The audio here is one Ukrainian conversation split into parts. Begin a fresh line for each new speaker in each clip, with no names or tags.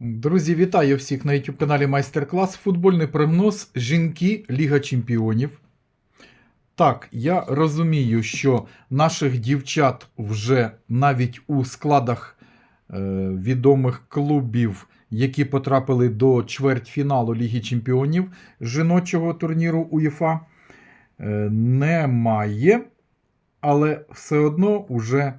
Друзі, вітаю всіх на YouTube каналі Майстер-клас. Футбольний прогноз Жінки Ліга Чемпіонів. Так, я розумію, що наших дівчат вже навіть у складах е, відомих клубів, які потрапили до чвертьфіналу Ліги Чемпіонів жіночого турніру УЄФА, е, немає. Але все одно уже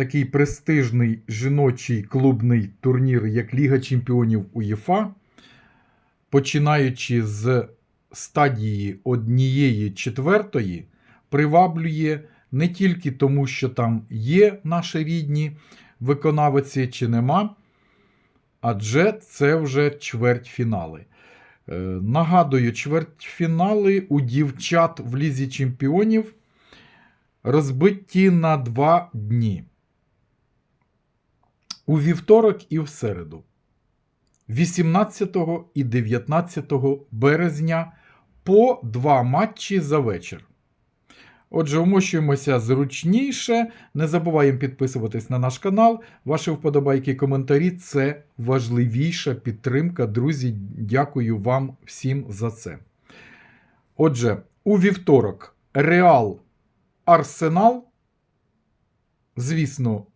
такий престижний жіночий клубний турнір, як Ліга Чемпіонів УЄФА, починаючи з стадії однієї четвертої, приваблює не тільки тому, що там є наші рідні виконавиці чи нема, адже це вже чвертьфінали. Е, Нагадую, чвертьфінали у дівчат в Лізі Чемпіонів розбиті на два дні. У вівторок і в середу. 18 і 19 березня по два матчі за вечір. Отже, вмощуємося зручніше. Не забуваємо підписуватись на наш канал. Ваші вподобайки і коментарі це важливіша підтримка. Друзі, дякую вам всім за це. Отже, у вівторок Реал Арсенал. Звісно,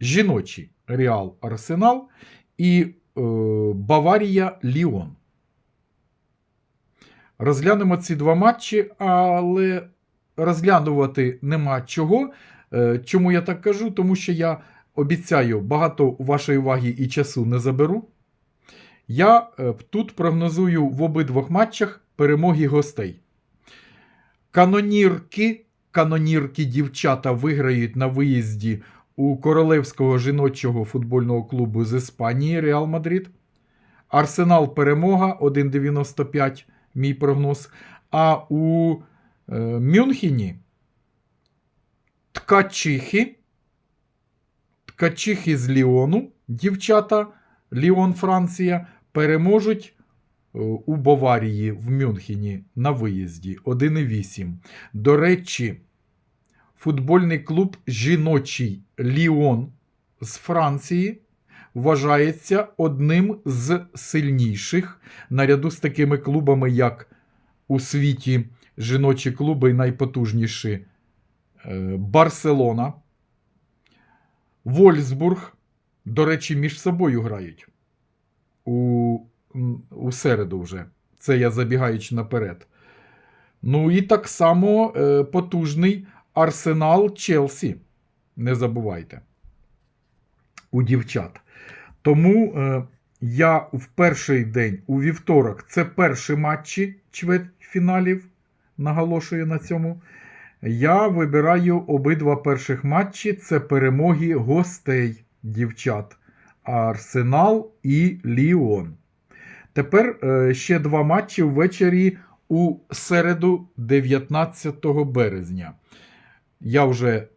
жіночий Реал Арсенал і е, Баварія Ліон. Розглянемо ці два матчі, але розглянувати нема чого. Е, чому я так кажу? Тому що я обіцяю, багато вашої уваги і часу не заберу. Я е, тут прогнозую в обидвох матчах перемоги гостей. Канонірки, канонірки дівчата виграють на виїзді у королевського жіночого футбольного клубу з Іспанії Реал Мадрид. Арсенал перемога 1,95, мій прогноз. А у е, Мюнхені ткачихи, ткачихи з Ліону, дівчата, Ліон, Франція, переможуть е, у Баварії в Мюнхені на виїзді 1,8. До речі, футбольний клуб жіночий Ліон з Франції вважається одним з сильніших наряду з такими клубами, як у світі жіночі клуби найпотужніші е, Барселона, Вольсбург, до речі, між собою грають у, у середу вже. Це я забігаючи наперед. Ну і так само е, потужний Арсенал Челсі. Не забувайте. У дівчат. Тому е, я в перший день, у вівторок, це перші матчі чвертьфіналів, наголошую на цьому. Я вибираю обидва перших матчі це перемоги гостей дівчат. Арсенал і Ліон. Тепер е, ще два матчі ввечері у середу, 19 березня. Я вже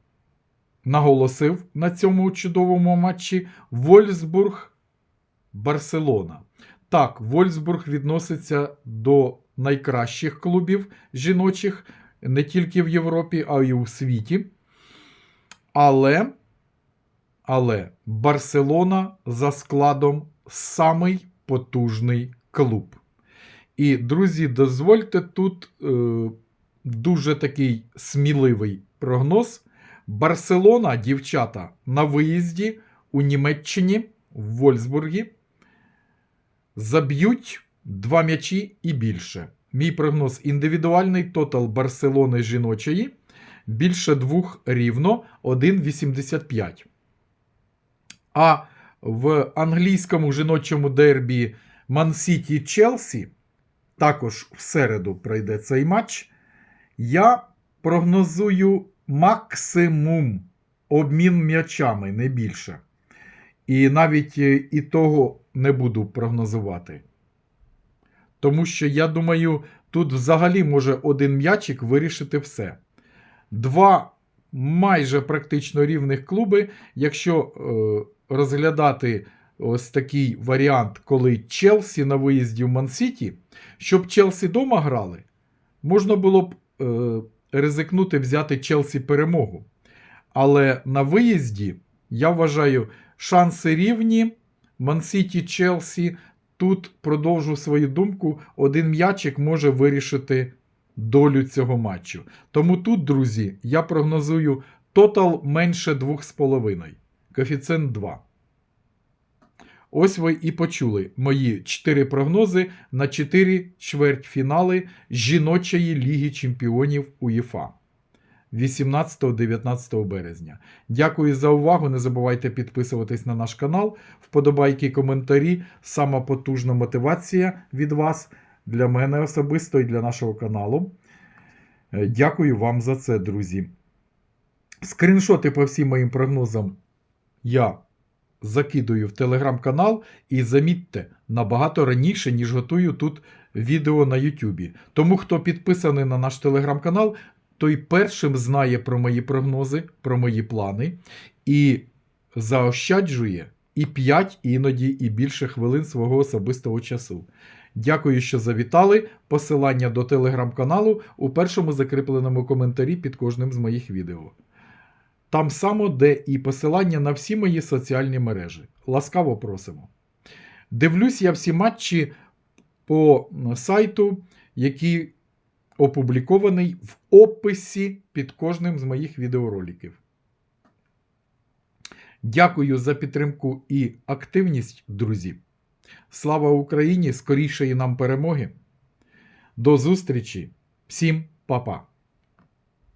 наголосив на цьому чудовому матчі Вольсбург Барселона. Так, Вольсбург відноситься до найкращих клубів жіночих не тільки в Європі, а й у світі. Але, але Барселона за складом самий потужний клуб. І, друзі, дозвольте тут е, дуже такий сміливий прогноз. Барселона, дівчата, на виїзді у Німеччині в Вольсбургі заб'ють два м'ячі і більше. Мій прогноз індивідуальний тотал Барселони жіночої більше двох рівно 1,85. А в англійському жіночому дербі Ман-Сіті Челсі також в середу пройде цей матч. Я прогнозую максимум обмін м'ячами, не більше. І навіть е, і того не буду прогнозувати. Тому що я думаю, тут взагалі може один м'ячик вирішити все. Два майже практично рівних клуби, якщо е, розглядати ось такий варіант, коли Челсі на виїзді в Мансіті, щоб Челсі дома грали, можна було б ризикнути взяти Челсі перемогу. Але на виїзді, я вважаю, шанси рівні Мансіті Челсі. Тут продовжу свою думку, один м'ячик може вирішити долю цього матчу. Тому тут, друзі, я прогнозую тотал менше 2,5. Коефіцієнт 2. Ось ви і почули мої 4 прогнози на 4 чвертьфінали жіночої Ліги Чемпіонів УЄФА 18-19 березня. Дякую за увагу. Не забувайте підписуватись на наш канал. Вподобайки, коментарі. Сама потужна мотивація від вас для мене особисто і для нашого каналу. Е, Дякую вам за це, друзі. Скріншоти по всім моїм прогнозам я закидую в телеграм-канал і замітьте набагато раніше, ніж готую тут відео на Ютубі. Тому хто підписаний на наш телеграм-канал, той першим знає про мої прогнози, про мої плани і заощаджує і 5, іноді і більше хвилин свого особистого часу. Дякую, що завітали. Посилання до телеграм-каналу у першому закріпленому коментарі під кожним з моїх відео. Там само, де і посилання на всі мої соціальні мережі. Ласкаво просимо. Дивлюсь я всі матчі по сайту, який опублікований в описі під кожним з моїх відеороликів. Дякую за підтримку і активність, друзі. Слава Україні! Скорішої нам перемоги. До зустрічі! Всім па-па!